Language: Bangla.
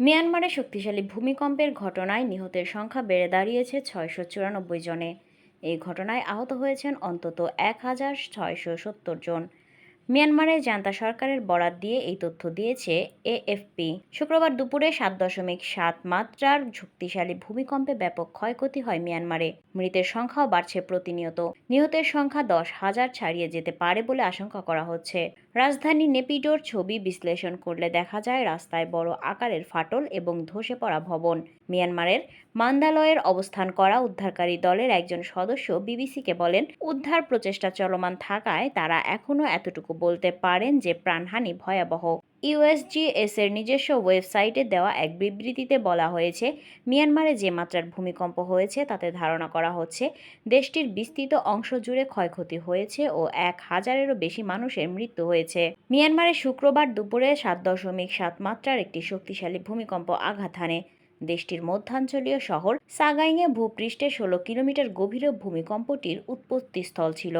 মিয়ানমারে শক্তিশালী ভূমিকম্পের ঘটনায় নিহতের সংখ্যা বেড়ে দাঁড়িয়েছে ছয়শো চুরানব্বই জনে। এই ঘটনায় আহত হয়েছেন অন্তত এক হাজার ছয়শো সত্তর জন। মিয়ানমারে জান্তা সরকারের বরাত দিয়ে এই তথ্য দিয়েছে এএফপি। শুক্রবার দুপুরে সাত দশমিক সাত মাত্রার শক্তিশালী ভূমিকম্পে ব্যাপক ক্ষয়ক্ষতি হয় মিয়ানমারে। মৃতের সংখ্যাও বাড়ছে প্রতিনিয়ত। নিহতের সংখ্যা দশ হাজার ছাড়িয়ে যেতে পারে বলে আশঙ্কা করা হচ্ছে। রাজধানী নেপিডোর ছবি বিশ্লেষণ করলে দেখা যায় রাস্তায় বড় আকারের ফাটল এবং ধসে পড়া ভবন। মিয়ানমারের মান্দালয়ের অবস্থান করা উদ্ধারকারী দলের একজন সদস্য বিবিসিকে বলেন, উদ্ধার প্রচেষ্টা চলমান থাকায় তারা এখনও এতটুকু বলতে পারেন যে প্রাণহানি ভয়াবহ। ইউএসজিএস এর নিজস্ব ওয়েবসাইটে দেওয়া এক বিবৃতিতে বলা হয়েছে, মিয়ানমারে যে মাত্রার ভূমিকম্প হয়েছে তাতে ধারণা করা হচ্ছে, দেশটির বিস্তৃত অংশ জুড়ে ক্ষয়ক্ষতি হয়েছে ও এক হাজারেরও বেশি মানুষের মৃত্যু হয়েছে। মিয়ানমারে শুক্রবার দুপুরে সাত দশমিক সাত মাত্রার একটি শক্তিশালী ভূমিকম্প আঘাত হানে। দেশটির মধ্যাঞ্চলীয় শহর সাগাইংয়ে ভূপৃষ্ঠে ষোলো কিলোমিটার গভীরে ভূমিকম্পটির উৎপত্তিস্থল ছিল।